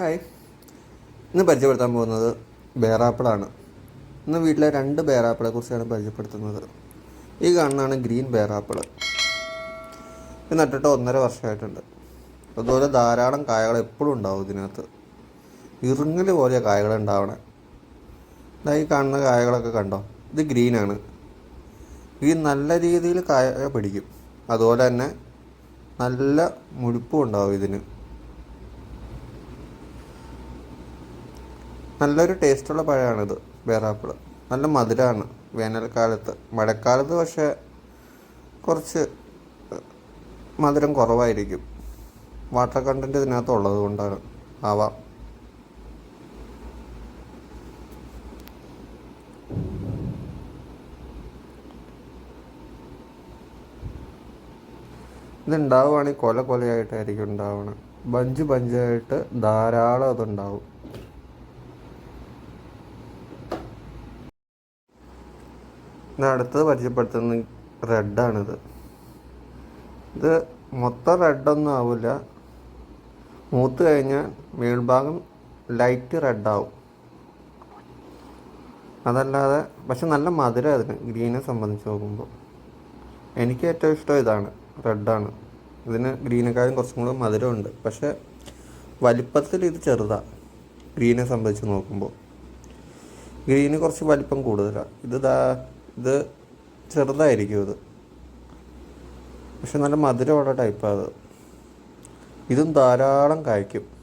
Hi. ഇന്ന് പരിചയപ്പെടുത്താൻ പോകുന്നത് ബേറാപ്പിളാണ്. ഇന്ന് വീട്ടിലെ രണ്ട് ബേറാപ്പിളെ കുറിച്ചാണ് പരിചയപ്പെടുത്തുന്നത്. ഈ കാണുന്നതാണ് ഗ്രീൻ ബേറാപ്പിൾ ഇത് നട്ടിട്ട് ഒന്നര വർഷമായിട്ടുണ്ട്. അതുപോലെ ധാരാളം കായകൾ എപ്പോഴും ഉണ്ടാവും ഇതിനകത്ത്. ഇറുങ്ങൽ പോലെ കായകൾ ഉണ്ടാവണേ. ഈ കാണുന്ന കായകളൊക്കെ കണ്ടോ? ഇത് ഗ്രീനാണ്. ഈ നല്ല രീതിയിൽ കായ പിടിക്കും. അതുപോലെ തന്നെ നല്ല മുഴുപ്പും ഉണ്ടാവും ഇതിന്. നല്ലൊരു ടേസ്റ്റുള്ള പഴമാണിത് വേറാപ്പിൾ നല്ല മധുരമാണ് വേനൽക്കാലത്ത്. മഴക്കാലത്ത് പക്ഷേ കുറച്ച് മധുരം കുറവായിരിക്കും. വാട്ടർ കണ്ടന്റ് ഇതിനകത്ത് ഉള്ളത് കൊണ്ടാണ്. ആവാം. ഇതുണ്ടാവുകയാണെങ്കിൽ കൊല കൊലയായിട്ടായിരിക്കും ഉണ്ടാവുന്നത് ബഞ്ച് ബഞ്ചായിട്ട് ധാരാളം അതുണ്ടാവും. അടുത്തത് പരിചയപ്പെടുത്തുന്ന റെഡാണിത്. ഇത് മൊത്തം റെഡൊന്നും ആവില്ല മൂത്ത് കഴിഞ്ഞാൽ മേൽഭാഗം ലൈറ്റ് റെഡാവും. അതല്ലാതെ പക്ഷെ നല്ല മധുരം അതിന് ഗ്രീനെ സംബന്ധിച്ച് നോക്കുമ്പോൾ. എനിക്ക് ഏറ്റവും ഇഷ്ടം ഇതാണ് റെഡാണ്. ഇതിന് ഗ്രീനേക്കാളും കുറച്ചും കൂടെ മധുരമുണ്ട്. പക്ഷെ വലിപ്പത്തിൽ ഇത് ചെറുതാണ് ഗ്രീനെ സംബന്ധിച്ച് നോക്കുമ്പോൾ. ഗ്രീന് കുറച്ച് വലിപ്പം കൂടുതലാണ് ഇത് ഇത് ചെറുതായിരിക്കും ഇത്. പക്ഷെ നല്ല മധുരമുള്ള ടൈപ്പാണ് അത്. ഇതും ധാരാളം കായ്ക്കും